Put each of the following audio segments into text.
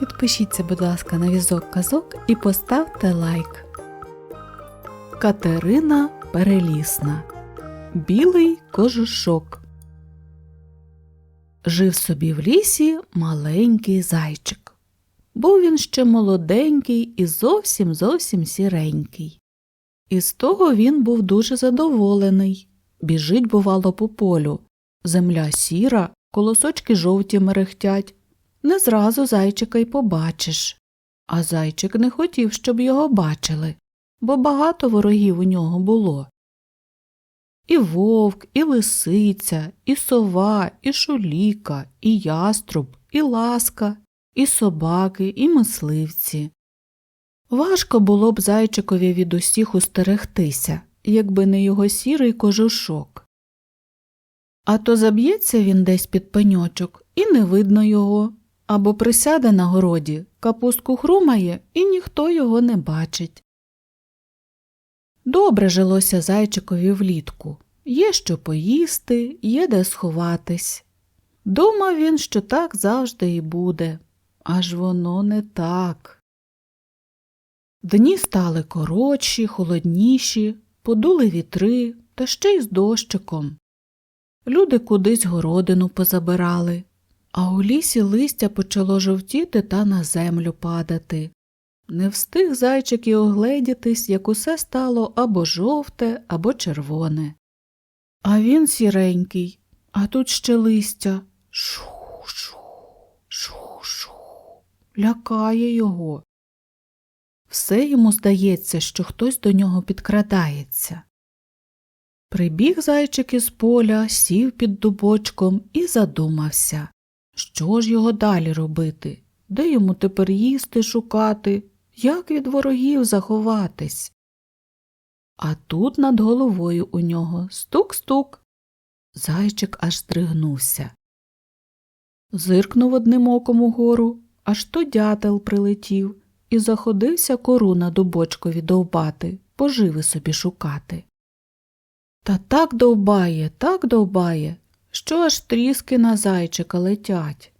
Підпишіться, будь ласка, на візок казок і поставте лайк. Катерина Перелісна. Білий кожушок. Жив собі в лісі маленький зайчик. Був він ще молоденький і зовсім зовсім сіренький. І з того він був дуже задоволений. Біжить, бувало, по полю. Земля сіра, колосочки жовті мерехтять. Не зразу зайчика й побачиш. А зайчик не хотів, щоб його бачили, бо багато ворогів у нього було. І вовк, і лисиця, і сова, і шуліка, і яструб, і ласка, і собаки, і мисливці. Важко було б зайчикові від усіх устерегтися, якби не його сірий кожушок. А то заб'ється він десь під пеньочок, і не видно його, або присяде на городі, капустку хрумає, і ніхто його не бачить. Добре жилося зайчикові влітку. Є що поїсти, є де сховатись. Думав він, що так завжди і буде, аж воно не так. Дні стали коротші, холодніші, подули вітри, та ще й з дощиком. Люди кудись городину позабирали, а у лісі листя почало жовтіти та на землю падати. Не встиг зайчик і огледітись, як усе стало або жовте, або червоне. А він сіренький, а тут ще листя. Шу-шу, шу-шу. Лякає його. Все йому здається, що хтось до нього підкрадається. Прибіг зайчик із поля, сів під дубочком і задумався, що ж його далі робити, де йому тепер їсти шукати, як від ворогів заховатись. А тут над головою у нього стук-стук. Зайчик аж стригнувся. Зиркнув одним оком угору, аж то дятел прилетів і заходився кору на дубочкові довбати, поживи собі шукати. Та так довбає, так довбає, що аж тріски на зайчика летять.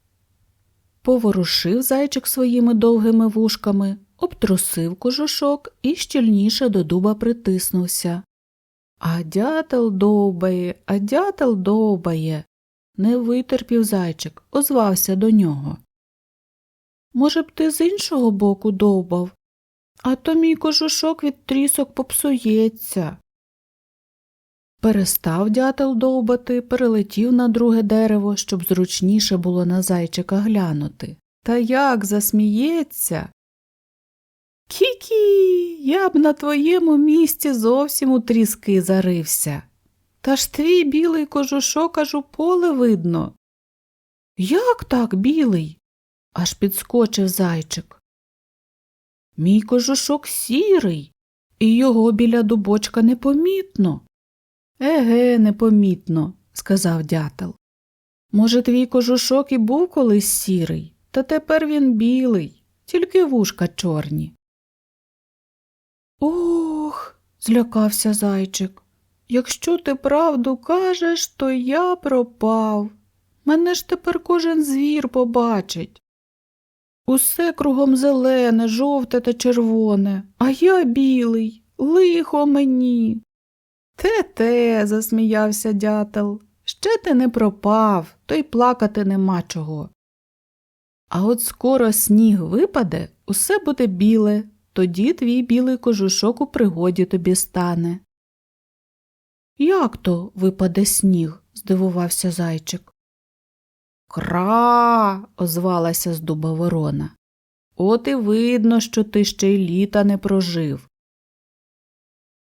Поворушив зайчик своїми довгими вушками, обтрусив кожушок і щільніше до дуба притиснувся. А дятел довбає, а дятел довбає. Не витерпів зайчик, озвався до нього. Може б, ти з іншого боку довбав, а то мій кожушок від трісок попсується. Перестав дятел довбати, перелетів на друге дерево, щоб зручніше було на зайчика глянути. Та як засміється. Кікі, я б на твоєму місці зовсім у тріски зарився. Та ж твій білий кожушок аж у поле видно. Як так, білий? аж підскочив зайчик. Мій кожушок сірий, і його біля дубочка непомітно. Еге, непомітно, сказав дятел. Може, твій кожушок і був колись сірий, та тепер він білий, тільки вушка чорні. Ох, злякався зайчик. Якщо ти правду кажеш, то я пропав. Мене ж тепер кожен звір побачить. Усе кругом зелене, жовте та червоне, а я білий, лихо мені. Те те, засміявся дятел. Ще ти не пропав, то й плакати нема чого. А от скоро сніг випаде, усе буде біле, тоді твій білий кожушок у пригоді тобі стане. Як то випаде сніг? здивувався зайчик. Кра. озвалася з дуба ворона. От і видно, що ти ще й літа не прожив.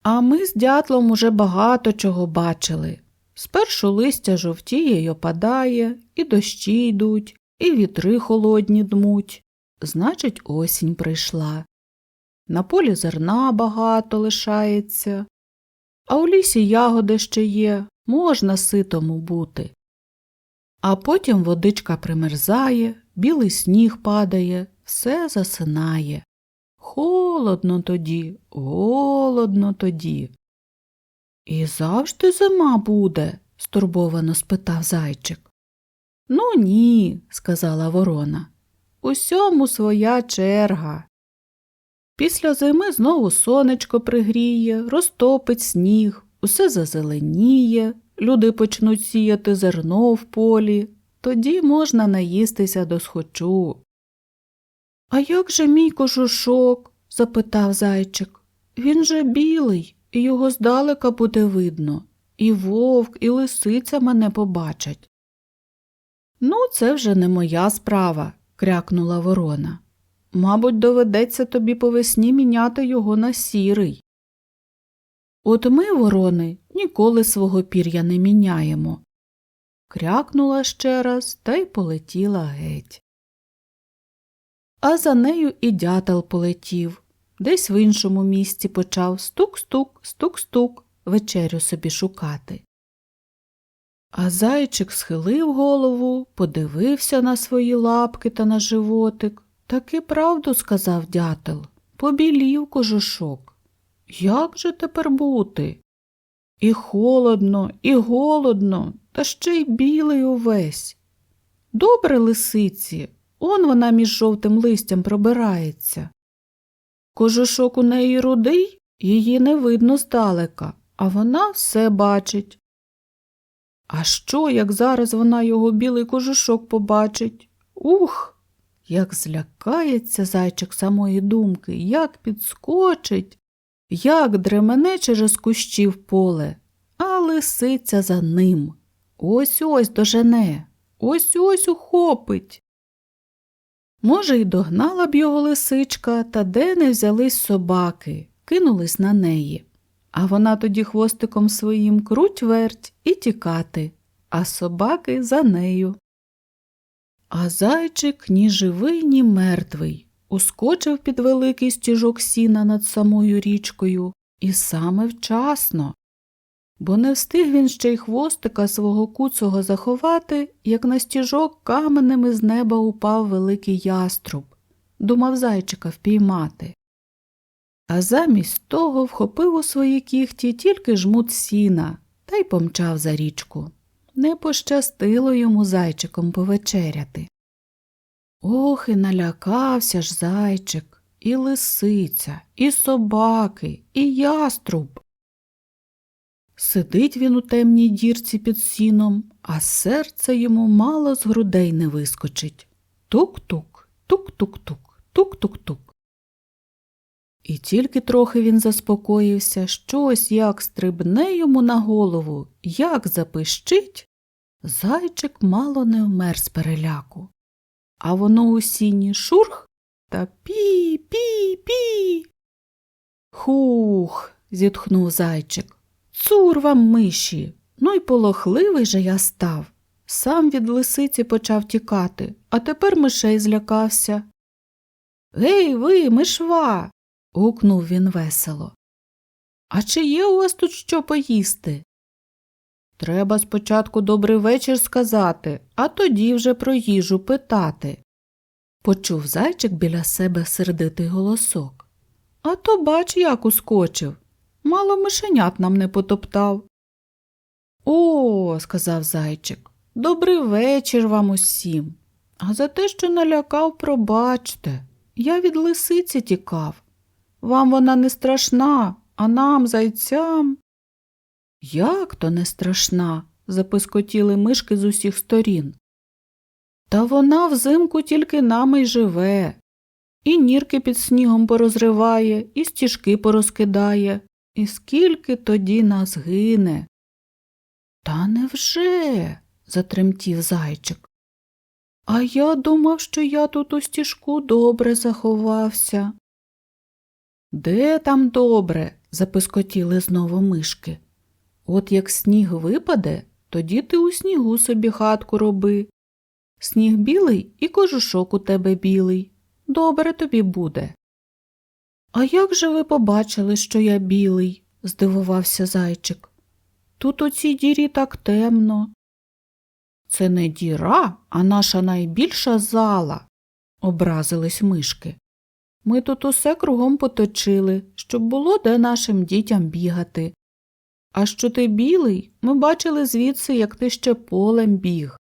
А ми з дятлом уже багато чого бачили. Спершу листя жовтіє й опадає, і дощі йдуть, і вітри холодні дмуть. Значить, осінь прийшла. На полі зерна багато лишається, а у лісі ягоди ще є, можна ситому бути. А потім водичка примерзає, білий сніг падає, все засинає. Холодно тоді, голодно тоді. І завжди зима буде? стурбовано спитав зайчик. Ну, ні, сказала ворона. Усьому своя черга. Після зими знову сонечко пригріє, розтопить сніг, усе зазеленіє, люди почнуть сіяти зерно в полі, тоді можна наїстися до схочу. А як же мій кожушок? запитав зайчик. Він же білий, і його здалека буде видно. І вовк, і лисиця мене побачать. Ну, це вже не моя справа, крякнула ворона. Мабуть, доведеться тобі по весні міняти його на сірий. От ми, ворони, ніколи свого пір'я не міняємо. Крякнула ще раз та й полетіла геть. А за нею і дятел полетів, десь в іншому місці почав стук-стук, стук-стук вечерю собі шукати. А зайчик схилив голову, подивився на свої лапки та на животик. Таки правду сказав дятел, побілів кожушок. Як же тепер бути? І холодно, і голодно, та ще й білий увесь. Добре лисиці, он вона між жовтим листям пробирається. Кожушок у неї рудий, її не видно здалека, а вона все бачить. А що, як зараз вона його білий кожушок побачить? Ух! Як злякається зайчик самої думки, як підскочить, як дремене через кущі в поле, а лисиця за ним. Ось ось дожене, ось ось ухопить. Може, й догнала б його лисичка, та де не взялись собаки, кинулись на неї. А вона тоді хвостиком своїм круть верть і тікати, а собаки за нею. А зайчик ні живий, ні мертвий, ускочив під великий стіжок сіна над самою річкою, і саме вчасно. Бо не встиг він ще й хвостика свого куцого заховати, як на стіжок каменем із неба упав великий яструб, думав зайчика впіймати. А замість того вхопив у свої кіхті тільки жмут сіна та й помчав за річку. Не пощастило йому зайчиком повечеряти. Ох, і налякався ж зайчик, і лисиця, і собаки, і яструб. Сидить він у темній дірці під сіном, а серце йому мало з грудей не вискочить. Тук-тук, тук-тук-тук, тук-тук-тук. І тільки трохи він заспокоївся, щось як стрибне йому на голову, як запищить, зайчик мало не вмер з переляку. А воно у сіні шурх та пі-пі-пі. Хух. зітхнув зайчик. Цур вам миші. Ну й полохливий же я став. Сам від лисиці почав тікати, а тепер мишей злякався. Гей, ви, мишва. гукнув він весело. А чи є у вас тут що поїсти? Треба спочатку добрий вечір сказати, а тоді вже про їжу питати. Почув зайчик біля себе сердитий голосок. А то бач, як ускочив. Мало мишенят нам не потоптав. О, сказав зайчик, добрий вечір вам усім. А за те, що налякав, пробачте. Я від лисиці тікав. Вам вона не страшна, а нам, зайцям. Як то не страшна? запискотіли мишки з усіх сторін. Та вона взимку тільки нами й живе, і нірки під снігом порозриває, і стіжки порозкидає, і скільки тоді нас гине. Та невже? затремтів зайчик. А я думав, що я тут у стіжку добре заховався. Де там добре? запискотіли знову мишки. От як сніг випаде, тоді ти у снігу собі хатку роби. Сніг білий і кожушок у тебе білий. Добре тобі буде. А як же ви побачили, що я білий? здивувався зайчик. Тут у цій дірі так темно. Це не діра, а наша найбільша зала, образились мишки. Ми тут усе кругом поточили, щоб було де нашим дітям бігати. А що ти білий, ми бачили звідси, як ти ще полем біг.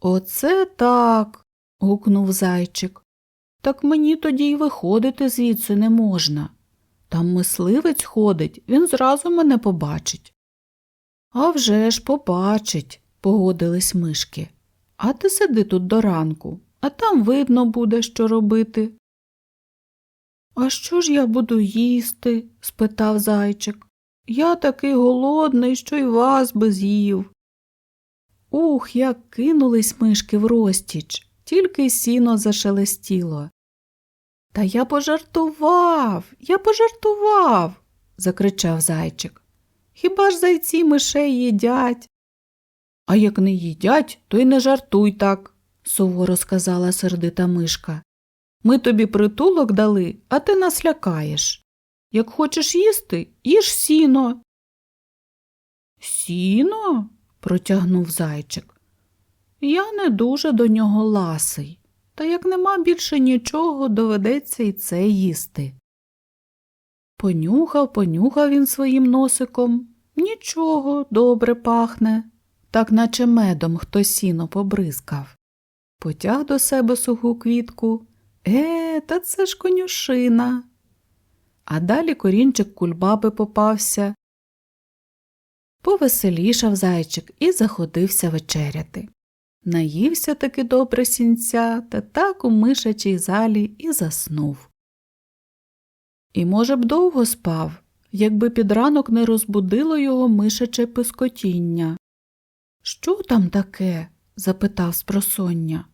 Оце так. гукнув зайчик. Так мені тоді й виходити звідси не можна. Там мисливець ходить, він зразу мене побачить. «А вже ж побачить, погодились мишки. А ти сиди тут до ранку, а там видно буде, що робити. А що ж я буду їсти? спитав зайчик. Я такий голодний, що й вас би з'їв. Ух, як кинулись мишки в розтіч, тільки сіно зашелестіло. Та я пожартував, я пожартував, закричав зайчик. Хіба ж зайці мишей їдять? А як не їдять, то й не жартуй так, суворо сказала сердита мишка. Ми тобі притулок дали, а ти нас лякаєш. Як хочеш їсти, їж сіно. Сіно? протягнув зайчик. Я не дуже до нього ласий, та як нема більше нічого, доведеться і це їсти. Понюхав, понюхав він своїм носиком. Нічого, добре пахне, так наче медом хто сіно побризкав. Потяг до себе суху квітку. Е, та це ж конюшина. А далі корінчик кульбаби попався. Повеселішав зайчик і заходився вечеряти. Наївся таки добре сінця та так у мишачій залі і заснув. І, може б, довго спав, якби під ранок не розбудило його мишаче пискотіння. Що там таке? запитав спросоння.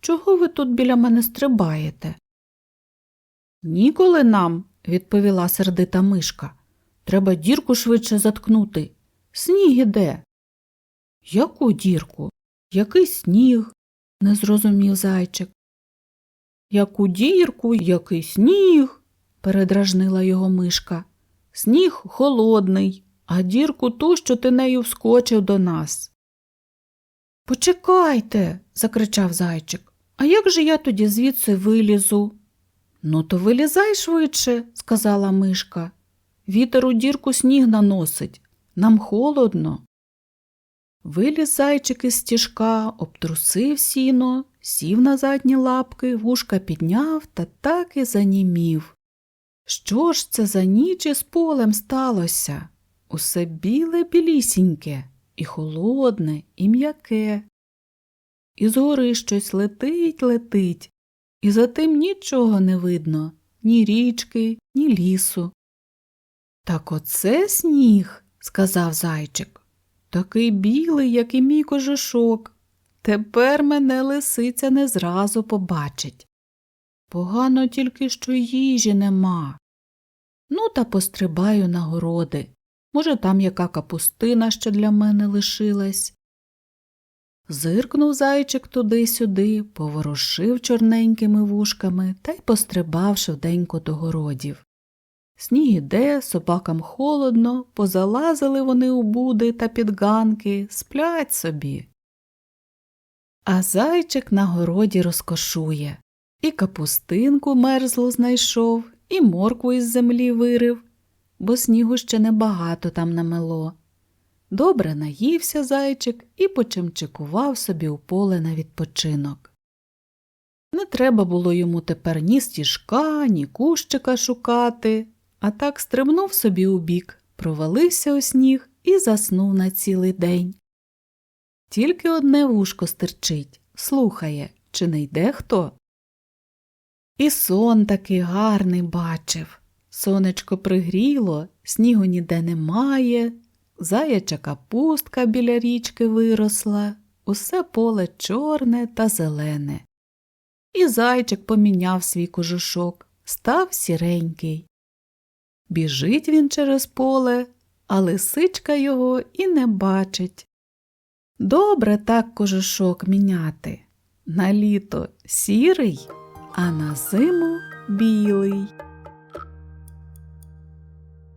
Чого ви тут біля мене стрибаєте? Ніколи нам, відповіла сердита мишка. Треба дірку швидше заткнути. Сніг іде. Яку дірку? Який сніг? не зрозумів зайчик. Яку дірку, який сніг? передражнила його мишка. Сніг холодний, а дірку ту, що ти нею вскочив до нас. Почекайте, закричав зайчик. А як же я тоді звідси вилізу? Ну, то вилізай швидше, сказала мишка. Вітер у дірку сніг наносить. Нам холодно. Виліз зайчик із стіжка, обтрусив сіно, сів на задні лапки, вушка підняв та так і занімів. Що ж це за ніч із полем сталося? Усе біле білісіньке, і холодне, і м'яке. І згори щось летить, летить, і за тим нічого не видно, ні річки, ні лісу. Так оце сніг, сказав зайчик. Такий білий, як і мій кожушок. Тепер мене лисиця не зразу побачить. Погано тільки, що їжі нема. Ну, та пострибаю на городи. Може, там яка капустина ще для мене лишилась. Зиркнув зайчик туди-сюди, поворушив чорненькими вушками та й пострибав швиденько до городів. Сніг іде, собакам холодно, позалазили вони у буди та підганки, сплять собі. А зайчик на городі розкошує. І капустинку мерзлу знайшов, і моркву із землі вирив, бо снігу ще небагато там намело. Добре наївся зайчик і почимчикував собі у поле на відпочинок. Не треба було йому тепер ні стіжка, ні кущика шукати, а так стрибнув собі у бік, провалився у сніг і заснув на цілий день. Тільки одне вушко стирчить, слухає, чи не йде хто. І сон такий гарний бачив. Сонечко пригріло, снігу ніде немає, заяча капустка біля річки виросла, усе поле чорне та зелене. І зайчик поміняв свій кожушок, став сіренький. Біжить він через поле, а лисичка його і не бачить. Добре так кожушок міняти. На літо сірий, а на зиму білий.